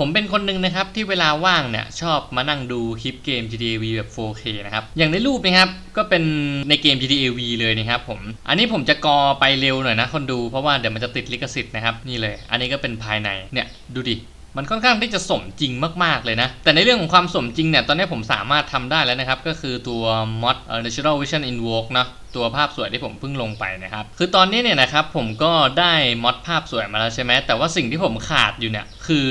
ผมเป็นคนหนึ่งนะครับที่เวลาว่างเนี่ยชอบมานั่งดูคลิปเกม GTA V แบบ 4K นะครับอย่างในรูปนะครับก็เป็นในเกม GTA V เลยนะครับผมอันนี้ผมจะกอไปเร็วหน่อยนะคนดูเพราะว่าเดี๋ยวมันจะติดลิขสิทธิ์นะครับนี่เลย อันนี้ก็เป็นภายในเนี่ยดูดิมันค่อนข้างที่จะสมจริงมาก ๆ เลยนะ แต่ในเรื่องของความสมจริงเนี่ย ตอนนี้ผมสามารถทำได้แล้วนะครับ ก็คือตัว mod เอ่อ natural vision invoke เนะตัวภาพสวยที่ผมเพิ่งลงไปนะครับ คือตอนนี้เนี่ยนะครับผมก็ได้มอดภาพสวยมาแล้วใช่ไหมแต่ว่าสิ่งที่ผมขาดอยู่เนี่ย คือ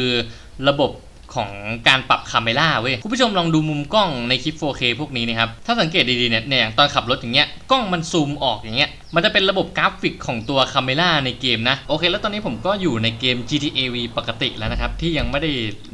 ระบบของการปรับคาเมล่าเว้ยคุณผู้ชมลองดูมุมกล้องในคลิป 4K พวกนี้นะครับ ถ้าสังเกตดีๆเนี่ยเนี่ยอย่างตอนขับรถอย่างเงี้ยกล้องมันซูมออกอย่างเงี้ย มันจะเป็นระบบกราฟิกของตัวคาเมล่าในเกมนะ โอเค แล้วตอนนี้ผมก็อยู่ในเกม GTA V ปกติแล้วนะครับ ที่ยังไม่ได้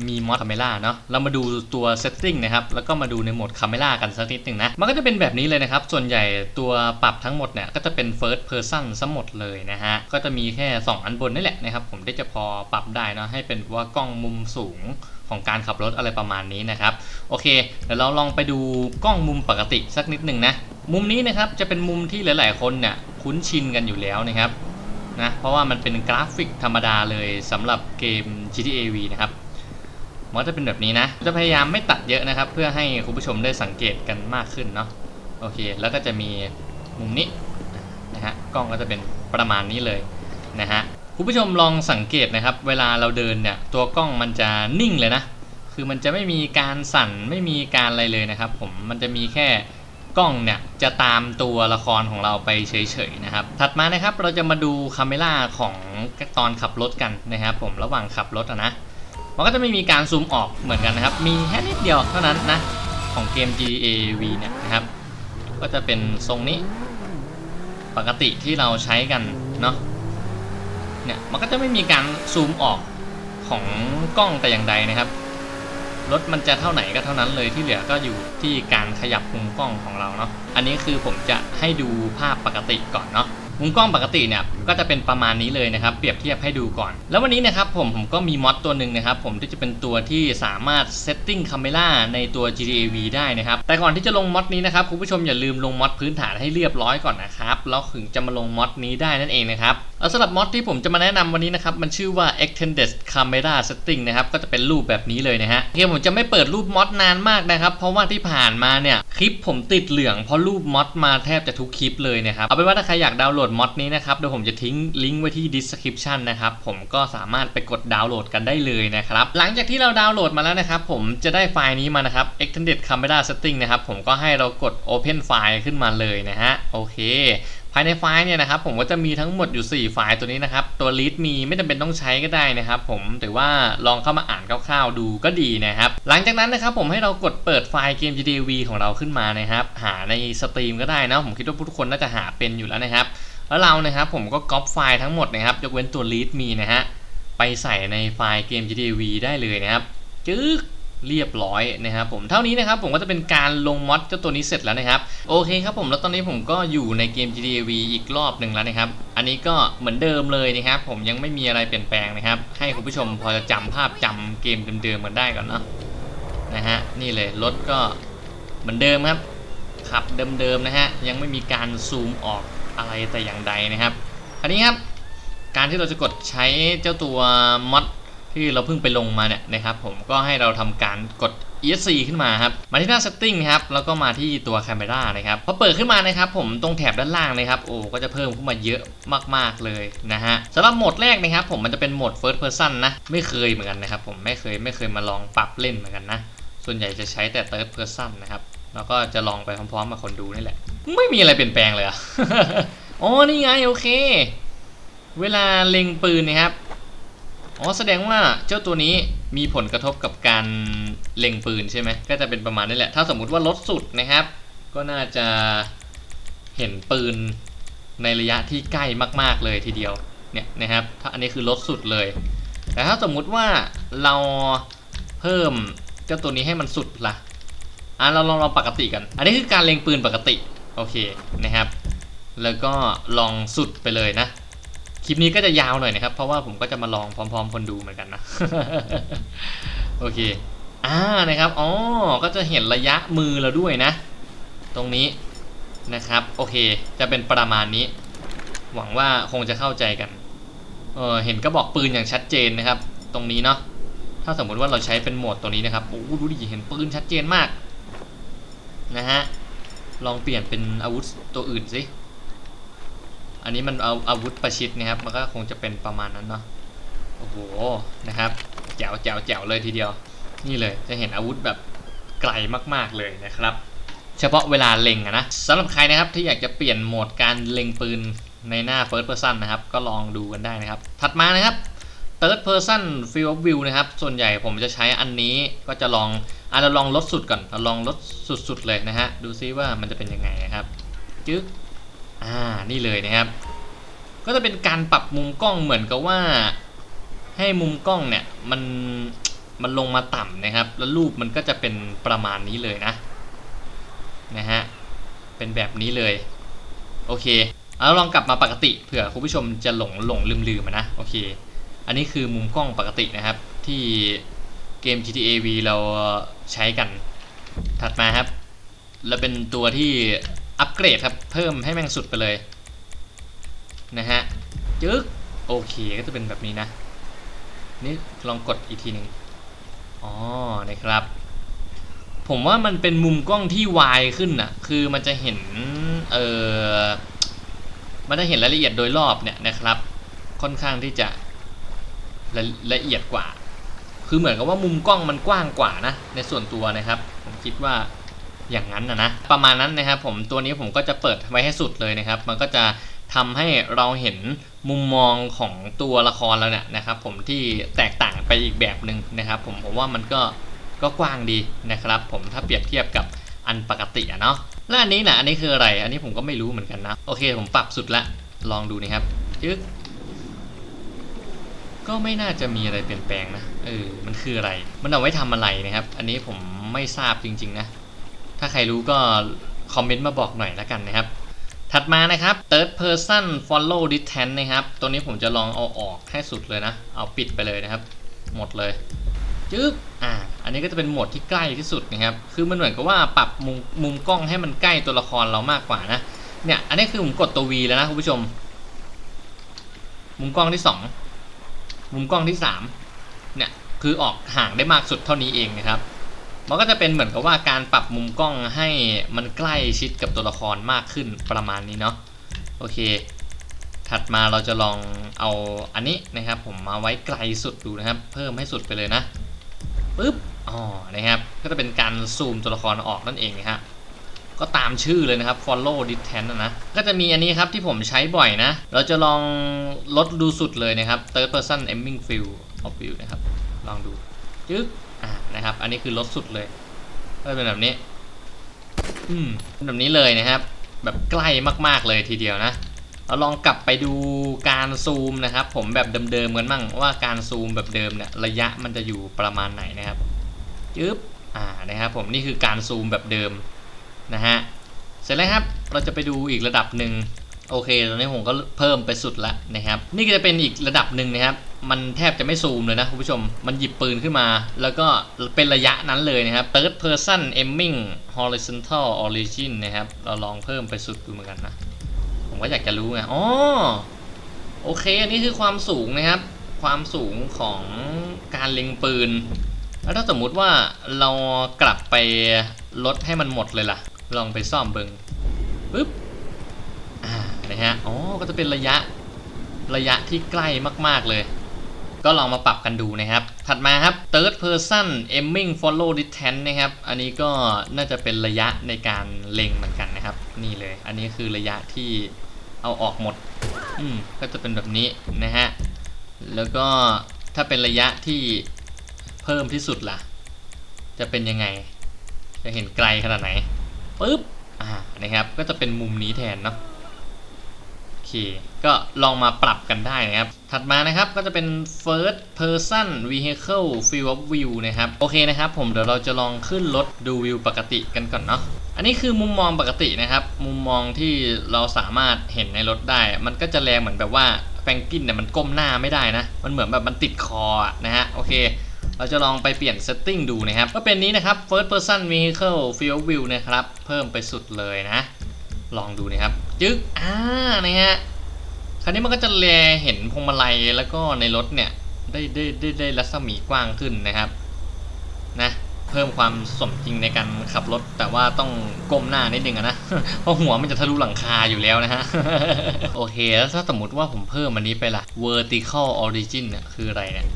มีมอดคาเมล่าเนาะเรามาดูตัว setting นะครับ แล้วก็มาดูในโหมดคาเมล่ากันสักนิดหนึ่งนะ มันก็จะเป็นแบบนี้เลยนะครับ ส่วนใหญ่ตัวปรับทั้งหมดเนี่ย ก็จะเป็น first person ซะหมดเลยนะฮะ ก็จะมีแค่ 2 อันบนนี่แหละนะครับ ผมได้จะพอปรับได้เนาะให้เป็นว่ากล้องมุมสูงของการขับรถอะไรประมาณนี้นะครับ โอเค เดี๋ยวเราลองไปดูกล้องมุมปกติสักนิดหนึ่งนะ มุมนี้นะครับจะเป็นมุมที่หลาย ๆ คนเนี่ย คุ้นชินกันอยู่แล้วนะครับนะเพราะว่ามันเป็นกราฟิกธรรมดาเลยสำหรับเกม GTA V นะครับมันจะเป็นแบบนี้นะ จะพยายามไม่ตัดเยอะนะครับ เพื่อให้คุณผู้ชมได้สังเกตกันมากขึ้นเนาะโอเค แล้วก็จะมีมุมนี้นะฮะกล้องก็จะเป็นประมาณนี้เลยนะฮะคุณผู้ชมลองสังเกตนะครับ เวลาเราเดินเนี่ยตัวกล้องมันจะนิ่งเลยนะ คือมันจะไม่มีการสั่นไม่มีการอะไรเลยนะครับ ผมมันจะมีแค่ กล้องเนี่ยจะตามตัวละครของเราไปเฉยๆนะครับ ถัดมานะครับเราจะมาดูคาเมล่าของตอนขับรถกันนะครับ ผมระหว่างขับรถอะนะ มันก็จะไม่มีการซูมออกเหมือนกันนะครับ มีแค่นิดเดียวเท่านั้นนะของเกม GTA V เนี่ยนะครับ ก็จะเป็นทรงนี้ ปกติที่เราใช้กันเนาะ เนี่ยมันก็จะไม่มีการซูมออกของกล้องแต่อย่างใดนะครับ รถมันจะเท่าไหนก็เท่านั้นเลยที่เหลือก็อยู่ที่การขยับมุมกล้องของเราเนาะอันนี้คือผมจะให้ดูภาพปกติก่อนเนาะมุมกล้องปกติเนี่ยก็จะเป็นประมาณนี้เลยนะครับ เปรียบเทียบให้ดูก่อน แล้ววันนี้นะครับผมผมก็มีมอดตัวหนึ่งนะครับ ผมที่จะเป็นตัวที่สามารถเซตติ้งคาเมล่าในตัว GTA V ได้นะครับ แต่ก่อนที่จะลงมอดนี้นะครับคุณผู้ชมอย่าลืมลงมอดพื้นฐานให้เรียบร้อยก่อนนะครับแล้วถึงจะมาลงมอดนี้ได้นั่นเองนะครับ สำหรับมอดที่ผมจะมาแนะนำวันนี้นะครับ มันชื่อว่า extended camera setting นะครับ ก็จะเป็นรูปแบบนี้เลยนะฮะโอเคผมจะไม่เปิดรูปมอดนานมากนะครับ เพราะว่าที่ผ่านมาเนี่ย คลิปผมติดเหลืองเพราะรูปมอดมาแทบจะทุกคลิปเลยนะครับ เอาเป็นว่าถ้าใครอยากดาวน์โหลดมอดนี้นะครับ เดี๋ยวผมจะทิ้งลิงก์ไว้ที่ description นะครับ ผมก็สามารถไปกดดาวน์โหลดกันได้เลยนะครับ หลังจากที่เราดาวน์โหลดมาแล้วนะครับ ผมจะได้ไฟล์นี้มานะครับ extended camera setting นะครับ ผมก็ให้เรากด open file ขึ้นมาเลยนะฮะ โอเคายในไฟล์เนี่ยนะครับผมก็จะมีทั้งหมดอยู่ 4 ไฟล์ตัวนี้นะครับ ตัว read มีไม่จำเป็นต้องใช้ก็ได้นะครับผมถือว่าลองเข้ามาอ่านคร่าวๆดูก็ดีนะครับ หลังจากนั้นนะครับผมให้เรากดเปิดไฟล์เกม GTA V ของเราขึ้นมานะครับ หาในสตรีมก็ได้นะผมคิดว่าทุกคนน่าจะหาเป็นอยู่แล้วนะครับ แล้วเรานะครับผมก็ก๊อปไฟล์ทั้งหมดนะครับยกเว้นตัว read มีนะฮะไปใส่ในไฟล์เกม GTA V ได้เลยนะครับจึ๊ก เรียบร้อยนะครับผมเท่านี้นะครับผมก็จะเป็นการลงมอดเจ้าตัวนี้เสร็จแล้วนะครับโอเคครับผมแล้วตอนนี้ผมก็อยู่ในเกม GTA V อีกรอบหนึ่งแล้วนะครับ อันนี้ก็เหมือนเดิมเลยนะครับผมยังไม่มีอะไรเปลี่ยนแปลงนะครับ ให้คุณผู้ชมพอจะจำภาพจำเกมเดิมๆกันได้ก่อนเนาะนะฮะนี่เลยรถก็เหมือนเดิมครับขับเดิมๆนะฮะยังไม่มีการซูมออกอะไรแต่อย่างใดนะครับอันนี้ครับการที่เราจะกดใช้เจ้าตัวมอด ที่เราเพิ่งไปลงมาเนี่ยนะครับผมก็ให้เราทำการกด ESC ขึ้นมาครับ มาที่หน้า setting นะครับ แล้วก็มาที่ตัว camera นะครับ พอเปิดขึ้นมานะครับผมตรงแถบด้านล่างนะครับ โอ้ ก็จะเพิ่มขึ้นมาเยอะมากๆเลยนะฮะสำหรับโหมดแรกนะครับผมมันจะเป็นโหมด first person นะ ไม่เคยเหมือนกันนะครับผม ไม่เคยไม่เคยมาลองปรับเล่นเหมือนกันนะ ส่วนใหญ่จะใช้แต่ third person นะครับ แล้วก็จะลองไปพร้อมๆกับคนดูนี่แหละ ไม่มีอะไรเปลี่ยนแปลงเลยอ๋อ นี่ไง โอเค เวลาเล็งปืนนะครับ อ๋อแสดงว่าเจ้าตัวนี้มีผลกระทบกับการเล็งปืนใช่ไหมก็จะเป็นประมาณนี้แหละ ถ้าสมมุติว่าลดสุดนะครับ ก็น่าจะเห็นปืนในระยะที่ใกล้มาก ๆเลยทีเดียวเนี่ยนะครับ ถ้าอันนี้คือลดสุดเลย แต่ถ้าสมมุติว่าเราเพิ่มเจ้าตัวนี้ให้มันสุดละ่ะอะเราลองลองปกติกัน อันนี้คือการเล็งปืนปกติโอเคนะครับ แล้วก็ลองสุดไปเลยนะ ลิปนี้ก็จะยาวหน่อยนะครับ เพราะว่าผมก็จะมาลองพร้อม ๆ คนดูเหมือนกันนะ โอเค อ่า นะครับ อ๋อ ก็จะเห็นระยะมือเราด้วยนะ ตรงนี้นะครับ โอเค จะเป็นประมาณนี้ หวังว่าคงจะเข้าใจกัน เออเห็นกระบอกปืนอย่างชัดเจนนะครับ ตรงนี้เนาะ ถ้าสมมุติว่าเราใช้เป็นโหมดตัวนี้นะครับ โอ้โหดูดิ เห็นปืนชัดเจนมาก นะฮะ ลองเปลี่ยนเป็นอาวุธตัวอื่นสิ อันนี้มันเอาอาวุธประชิดนะครับ มันก็คงจะเป็นประมาณนั้นเนาะ โอ้โห นะครับ แจ๋วแจ๋วแจ๋วเลยทีเดียว นี่เลย จะเห็นอาวุธแบบไกลมากๆเลยนะครับ เฉพาะเวลาเล็งอะนะสำหรับใครนะครับที่อยากจะเปลี่ยนโหมดการเล็งปืนในหน้า first person นะครับ ก็ลองดูกันได้นะครับ ถัดมานะครับ third person field of view นะครับ ส่วนใหญ่ผมจะใช้อันนี้ ก็จะลองอะเราลองลดสุดก่อน เราลองลดสุดๆเลยนะฮะ ดูซิว่ามันจะเป็นยังไงนะครับ จึ๊ก อ่านี่เลยนะครับ ก็จะเป็นการปรับมุมกล้องเหมือนกับว่า ให้มุมกล้องเนี่ยมันมันลงมาต่ำนะครับ แล้วรูปมันก็จะเป็นประมาณนี้เลยนะนะฮะเป็นแบบนี้เลย โอเคเอาลองกลับมาปกติเผื่อคุณผู้ชมจะหลงหลงลืมลืมนะโอเค อันนี้คือมุมกล้องปกตินะครับ ที่เกม GTA V เราใช้กันถัดมาครับ แล้วเป็นตัวที่ อัปเกรดครับ เพิ่มให้แม่งสุดไปเลย นะฮะจึ๊กโอเคก็จะเป็นแบบนี้นะ นี่ลองกดอีกทีหนึ่งอ๋อนะครับ ผมว่ามันเป็นมุมกล้องที่วายขึ้นน่ะคือมันจะเห็น เออมันจะเห็นรายละเอียดโดยรอบเนี่ยนะครับ ค่อนข้างที่จะละละเอียดกว่า คือเหมือนกับว่ามุมกล้องมันกว้างกว่านะ ในส่วนตัวนะครับ ผมคิดว่า อย่างนั้นนะนะประมาณนั้นนะครับผมตัวนี้ผมก็จะเปิดไว้ให้สุดเลยนะครับ มันก็จะทำให้เราเห็นมุมมองของตัวละครแล้วเนี่ยนะครับ ผมที่แตกต่างไปอีกแบบหนึ่งนะครับ ผมผมว่ามันก็ก็กว้างดีนะครับ ผมถ้าเปรียบเทียบกับอันปกติอะเนาะแล้วอันนี้นะอันนี้คืออะไร อันนี้ผมก็ไม่รู้เหมือนกันนะ โอเค ผมปรับสุดละลองดูนะครับจึ๊กก็ไม่น่าจะมีอะไรเปลี่ยนแปลงนะเออมันคืออะไร มันเอาไว้ทำอะไรนะครับ อันนี้ผมไม่ทราบจริง ๆ นะ ถ้าใครรู้ก็คอมเมนต์มาบอกหน่อยละกันนะครับ ถัดมานะครับ third person follow distance นะครับ ตัวนี้ผมจะลองเอาออกให้สุดเลยนะ เอาปิดไปเลยนะครับ หมดเลยจึ๊บอ่า อันนี้ก็จะเป็นโหมดที่ใกล้ที่สุดนะครับ คือมันเหมือนกับว่าปรับมุมมุมกล้องให้มันใกล้ตัวละครเรามากกว่านะ เนี่ย อันนี้คือผมกดตัว V แล้วนะคุณผู้ชม มุมกล้องที่สองมุมกล้องที่ 3 เนี่ย คือออกห่างได้มากสุดเท่านี้เองนะครับ มันก็จะเป็นเหมือนกับว่าการปรับมุมกล้องให้มันใกล้ชิดกับตัวละครมากขึ้นประมาณนี้เนาะโอเค ถัดมาเราจะลองเอาอันนี้นะครับ ผมมาไว้ไกลสุดดูนะครับ เพิ่มให้สุดไปเลยนะปึ๊บอ๋อนะครับ ก็จะเป็นการซูมตัวละครออกนั่นเองนะฮะก็ตามชื่อเลยนะครับ follow distance นะ ก็จะมีอันนี้ครับที่ผมใช้บ่อยนะ เราจะลองลดดูสุดเลยนะครับ third person aiming field of view นะครับ ลองดูจึ๊ก อ่านะครับ อันนี้คือลดสุดเลยก็เป็นแบบนี้ อืมเป็นแบบนี้เลยนะครับ แบบใกล้มากๆเลยทีเดียวนะเราลองกลับไปดูการซูมนะครับ ผมแบบเดิมๆกันมั่งว่าการซูมแบบเดิมเนี่ยระยะมันจะอยู่ประมาณไหนนะครับจึ๊บอ่านะครับผมนี่คือการซูมแบบเดิมนะฮะเสร็จแล้วครับเราจะไปดูอีกระดับหนึ่ง โอเคตอนนี้ผมก็เพิ่มไปสุดแล้วนะครับ นี่ก็จะเป็นอีกระดับหนึ่งนะครับ มันแทบจะไม่ซูมเลยนะคุณผู้ชม มันหยิบปืนขึ้นมา แล้วก็เป็นระยะนั้นเลยนะครับ third person aiming horizontal origin นะครับ เราลองเพิ่มไปสุดดูเหมือนกันนะ ผมก็อยากจะรู้ไงอ๋อโอเค อันนี้คือความสูงนะครับ ความสูงของการเล็งปืน แล้วถ้าสมมุติว่าเรากลับไปลดให้มันหมดเลยล่ะ ลองไปซ่อมเบิงปึ๊บ อ่านะฮะอ๋อก็จะเป็นระยะระยะที่ใกล้มากๆเลย ก็ลองมาปรับกันดูนะครับ ถัดมาครับ third person aiming follow distance นะครับ อันนี้ก็น่าจะเป็นระยะในการเล็งเหมือนกันนะครับ นี่เลย อันนี้คือระยะที่เอาออกหมด อืม ก็จะเป็นแบบนี้นะฮะ แล้วก็ถ้าเป็นระยะที่เพิ่มที่สุดล่ะ จะเป็นยังไง จะเห็นไกลขนาดไหนปึ๊บ อ่า นะครับ ก็จะเป็นมุมนี้แทนเนาะ เค ก็ลองมาปรับกันได้นะครับ ถัดมานะครับก็จะเป็น first person vehicle field of view นะครับ โอเคนะครับผมเดี๋ยวเราจะลองขึ้นรถดูวิวปกติกันก่อนเนาะ อันนี้คือมุมมองปกตินะครับ มุมมองที่เราสามารถเห็นในรถได้ มันก็จะแลเหมือนแบบว่าแฟงกินเนี่ยมันก้มหน้าไม่ได้นะ มันเหมือนแบบมันติดคอนะฮะ โอเคเราจะลองไปเปลี่ยน setting ดูนะครับ ก็เป็นนี้นะครับ first person vehicle field of view นะครับ เพิ่มไปสุดเลยนะ ลองดูนะครับ จึ๊กอ่านะฮะคราวนี้มันก็จะแลเห็นพวงมาลัยแล้วก็ในรถเนี่ยได้ได้ได้ได้รัศมีกว้างขึ้นนะครับนะเพิ่มความสมจริงในการขับรถ แต่ว่าต้องก้มหน้านิดนึงนะเพราะหัวมันจะทะลุหลังคาอยู่แล้วนะฮะโอเคแล้วถ้าสมมติว่าผมเพิ่มอันนี้ไปละ vertical origin เนี่ยคืออะไรเนี่ย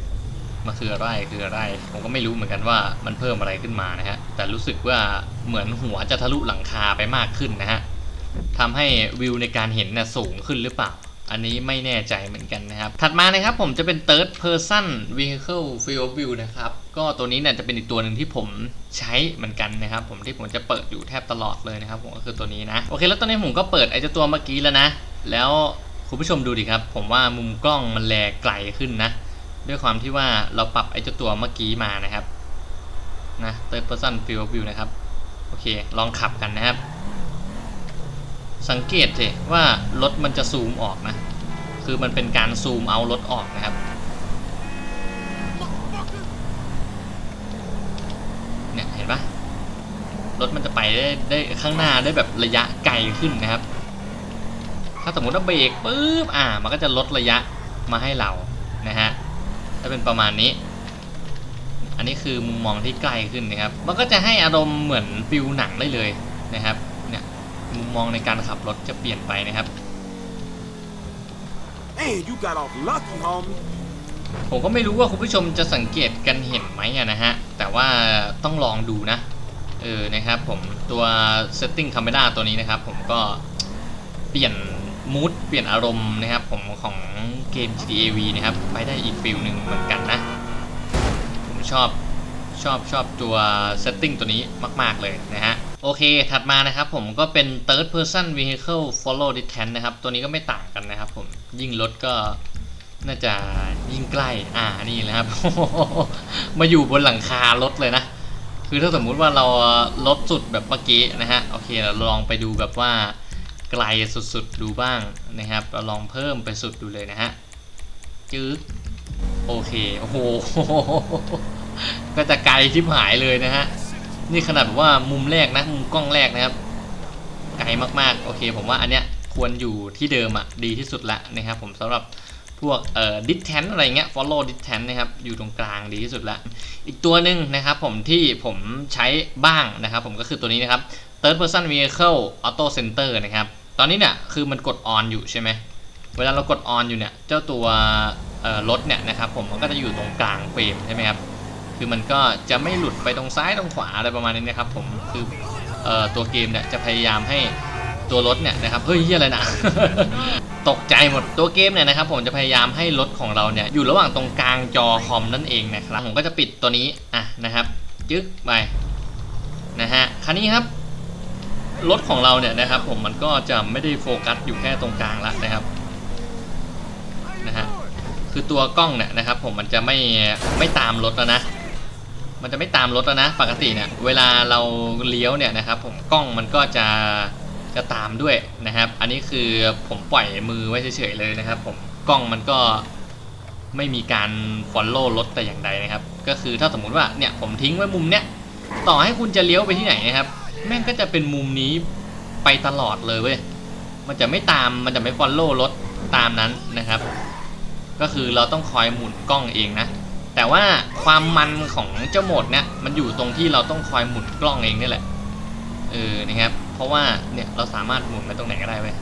มันคืออะไรคืออะไร ผมก็ไม่รู้เหมือนกันว่ามันเพิ่มอะไรขึ้นมานะฮะแต่รู้สึกว่าเหมือนหัวจะทะลุหลังคาไปมากขึ้นนะฮะ ทำให้วิวในการเห็นน่ะสูงขึ้นหรือเปล่า อันนี้ไม่แน่ใจเหมือนกันนะครับ ถัดมานะครับผมจะเป็น third person vehicle field of view นะครับ ก็ตัวนี้เนี่ยจะเป็นอีกตัวหนึ่งที่ผมใช้เหมือนกันนะครับ ผมที่ผมจะเปิดอยู่แทบตลอดเลยนะครับ ผมก็คือตัวนี้นะ โอเค แล้วตอนนี้ผมก็เปิดไอ้เจ้าตัวเมื่อกี้แล้วนะ แล้วคุณผู้ชมดูดิครับ ผมว่ามุมกล้องมันแลไกลขึ้นนะ ด้วยความที่ว่าเราปรับไอ้เจ้าตัวเมื่อกี้มานะครับนะ third person field of view นะครับ โอเค ลองขับกันนะครับ สังเกตสิว่ารถมันจะซูมออกนะ คือมันเป็นการซูมเอารถออกนะครับเนี่ยเห็นปะรถมันจะไปได้ได้ข้างหน้าได้แบบระยะไกลขึ้นนะครับ ถ้าสมมติว่าเบรกปุ๊บอ่า มันก็จะลดระยะมาให้เรานะฮะถ้าเป็นประมาณนี้ อันนี้คือมุมมองที่ใกล้ขึ้นนะครับ มันก็จะให้อารมณ์เหมือนฟิลหนังได้เลยนะครับ มุมมองในการขับรถจะเปลี่ยนไปนะครับ Man, you got off lucky, homie. ผมก็ไม่รู้ว่าคุณผู้ชมจะสังเกตกันเห็นไหมอะนะฮะ แต่ว่าต้องลองดูนะ เออ นะครับผมตัว setting camera ตัวนี้นะครับ ผมก็เปลี่ยนมูดเปลี่ยนอารมณ์นะครับผมของเกม GTA V นะครับ ไปได้อีกฟิลหนึ่งเหมือนกันนะ ผมชอบชอบชอบตัว setting ตัวนี้มาก ๆ เลยนะฮะ โอเค ถัดมานะครับผมก็เป็น third person vehicle follow distance นะครับ ตัวนี้ก็ไม่ต่างกันนะครับผมยิ่งรถก็น่าจะยิ่งใกล้ อ่า นี่แหละครับ มาอยู่บนหลังคารถเลยนะ คือถ้าสมมุติว่าเราลดสุดแบบเมื่อกี้นะฮะ โอเค เราลองไปดูแบบว่าไกลสุดๆดูบ้างนะครับ เราลองเพิ่มไปสุดดูเลยนะฮะ จึ๊กโอเค โอ้โห ก็จะไกลชิบหายเลยนะฮะ นี่ขนาดแบบว่ามุมแรกนะมุมกล้องแรกนะครับไกลมากๆ โอเค ผมว่าอันเนี้ยควรอยู่ที่เดิมอะดีที่สุดละนะครับ ผมสำหรับพวกเอ่อ distance อะไรเงี้ย follow distance นะครับ อยู่ตรงกลางดีที่สุดละ อีกตัวหนึ่งนะครับผมที่ผมใช้บ้างนะครับ ผมก็คือตัวนี้นะครับ third person vehicle auto center นะครับ ตอนนี้เนี่ยคือมันกด on อยู่ใช่ไหม เวลาเรากด on อยู่เนี่ย เจ้าตัวรถเนี่ยนะครับผมมันก็จะอยู่ตรงกลางเฟรมใช่ไหมครับ คือมันก็จะไม่หลุดไปตรงซ้ายตรงขวาอะไรประมาณนี้นะครับผมคือเอ่อตัวเกมเนี่ยจะพยายามให้ตัวรถเนี่ยนะครับเฮ้ยเฮียอะไรนะตกใจหมดตัวเกมเนี่ยนะครับผมจะพยายามให้รถของเราเนี่ยอยู่ระหว่างตรงกลางจอคอมนั่นเองนะครับผมก็จะปิดตัวนี้อะนะครับจึ๊กไปนะฮะคันนี้ครับรถของเราเนี่ยนะครับผมมันก็จะไม่ได้โฟกัสอยู่แค่ตรงกลางละนะครับนะฮะคือตัวกล้องเนี่ยนะครับผมมันจะไม่ไม่ตามรถแล้วนะ มันจะไม่ตามรถแล้วนะ ปกติเนี่ยเวลาเราเลี้ยวเนี่ยนะครับผมกล้องมันก็จะจะตามด้วยนะครับ อันนี้คือผมปล่อยมือไว้เฉยๆเลยนะครับ ผมกล้องมันก็ไม่มีการ follow รถแต่อย่างใดนะครับ ก็คือถ้าสมมุติว่าเนี่ยผมทิ้งไว้มุมเนี้ยต่อให้คุณจะเลี้ยวไปที่ไหนนะครับ แม่งก็จะเป็นมุมนี้ไปตลอดเลยเว้ยมันจะไม่ตามมันจะไม่ follow รถตามนั้นนะครับ ก็คือเราต้องคอยหมุนกล้องเองนะ แต่ว่าความมันของเจ้าโหมดเนี่ยมันอยู่ตรงที่เราต้องคอยหมุนกล้องเองนี่แหละเออนะครับ เพราะว่าเนี่ยเราสามารถหมุนไปตรงไหนก็ได้เว้ย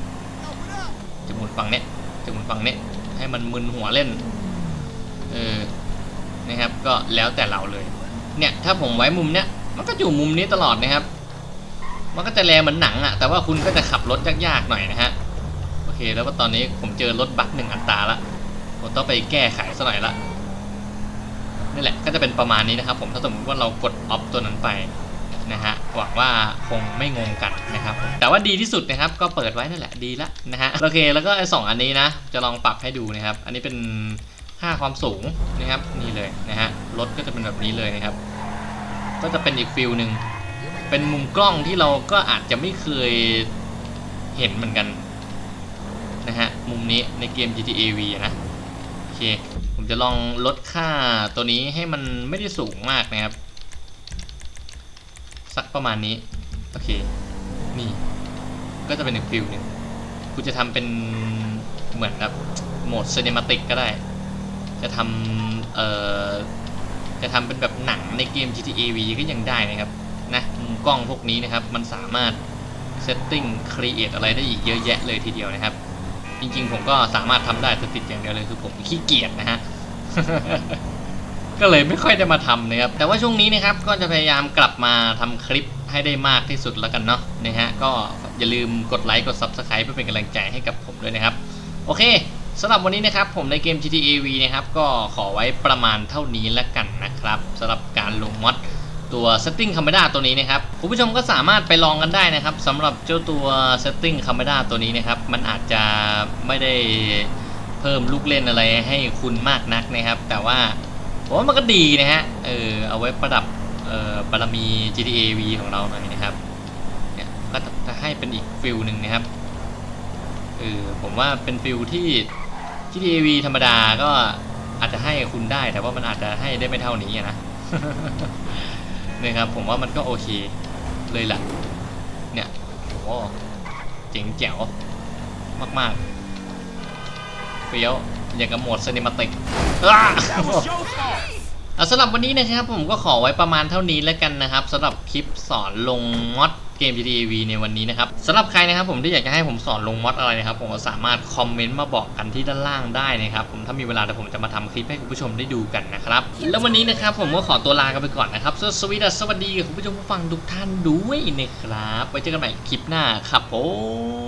จะหมุนฝั่งเนี้ยจะหมุนฝั่งเนี้ยให้มันมึนหัวเล่นเออนะครับก็แล้วแต่เราเลย เนี่ยถ้าผมไว้มุมเนี้ยมันก็อยู่มุมนี้ตลอดนะครับ มันก็จะแลเหมือนหนังอะ่ะแต่ว่าคุณก็จะขับรถยากๆหน่อยนะฮะโอเคแล้วก็ตอนนี้ผมเจอรถบัคหนึ่งอัตราละผมต้องไปแก้ไขซะหน่อยละ นี่แหละก็จะเป็นประมาณนี้นะครับผมถ้าสมมติว่าเรากดออฟตัวนั้นไปนะฮะหวังว่าคงไม่งงกันนะครับแต่ว่าดีที่สุดนะครับก็เปิดไว้นั่นแหละดีละนะฮะโอเคแล้วก็ไอ้สองอันนี้นะ จะลองปรับให้ดูนะครับ อันนี้เป็นค่าความสูงนะครับนี่เลยนะฮะรถก็จะเป็นแบบนี้เลยนะครับ ก็จะเป็นอีกฟิลหนึ่งเป็นมุมกล้องที่เราก็อาจจะไม่เคยเห็นเหมือนกันนะฮะมุมนี้ในเกม GTA V นะโอเค จะลองลดค่าตัวนี้ให้มันไม่ได้สูงมากนะครับ สักประมาณนี้ โอเค นี่ ก็จะเป็นอีกฟิลหนึ่งคุณจะทำเป็นเหมือนแบบโหมด c ซ n น m a ติกก็ได้ จะทำเอ่อ จะทำเป็นแบบหนังในเกม GTA V ก็ยังได้นะครับ นะมุมกล้องพวกนี้นะครับ มันสามารถเซตติ้งครีเอทอะไรได้อีกเยอะแยะเลยทีเดียวนะครับจริงๆ ผมก็สามารถทำได้แต่ติดอย่างเดียวเลยคือผมขี้เกียจนะฮะ ก็เลยไม่ค่อยได้มาทำนะครับ แต่ว่าช่วงนี้นะครับก็จะพยายามกลับมาทำคลิปให้ได้มากที่สุดแล้วกันเนาะนะฮะก็อย่าลืมกดไลค์กด Subscribe เพื่อเป็นกำลังใจให้กับผมด้วยนะครับ โอเคสำหรับวันนี้นะครับผมในเกม GTA V นะครับก็ขอไว้ประมาณเท่านี้แล้วกันนะครับสำหรับการลงมอดตัว Setting Camera ตัวนี้นะครับคุณผู้ชมก็สามารถไปลองกันได้นะครับสำหรับเจ้าตัว Setting Camera ตัวนี้นะครับ มันอาจจะไม่ได้ เพิ่มลูกเล่นอะไรให้คุณมากนักนะครับ แต่ว่าผมว่ามันก็ดีนะฮะ เออเอาไว้ประดับออบารมี GTA V ของเราหน่อยนะครับ เนี่ยก็จะให้เป็นอีกฟิลหนึ่งนะครับ เออผมว่าเป็นฟิลที่ GTA V ธรรมดาก็อาจจะให้คุณได้ แต่ว่ามันอาจจะให้ได้ไม่เท่านี้อะนะนะครับผมว่ามันก็โอเคเลยแหละเนี่ยโอ้เจ๋งแจ๋วมากๆ เฟี้ยวอย่างกับโหมด c i นิมาติก That was your fault. อะสำหรับวันนี้นะครับผมก็ขอไว้ประมาณเท่านี้แล้วกันนะครับสำหรับคลิปสอนลงมอดเกม GTA V ในวันนี้นะครับสำหรับใครนะครับผมที่อยากจะให้ผมสอนลงมอดอะไรนะครับผมก็สามารถคอมเมนต์มาบอกกันที่ด้านล่างได้นะครับผมถ้ามีเวลาเดี๋ยวผมจะมาทำคลิปให้คุณผู้ชมได้ดูกันนะครับแล้ววันนี้นะครับผมก็ขอตัวลากันไปก่อนนะครับสวัสดีสวัสดีคุณผู้ชมผู้ฟังทุกท่านด้วยนะครับไว้เจอกันใหม่คลิปหน้าครับผม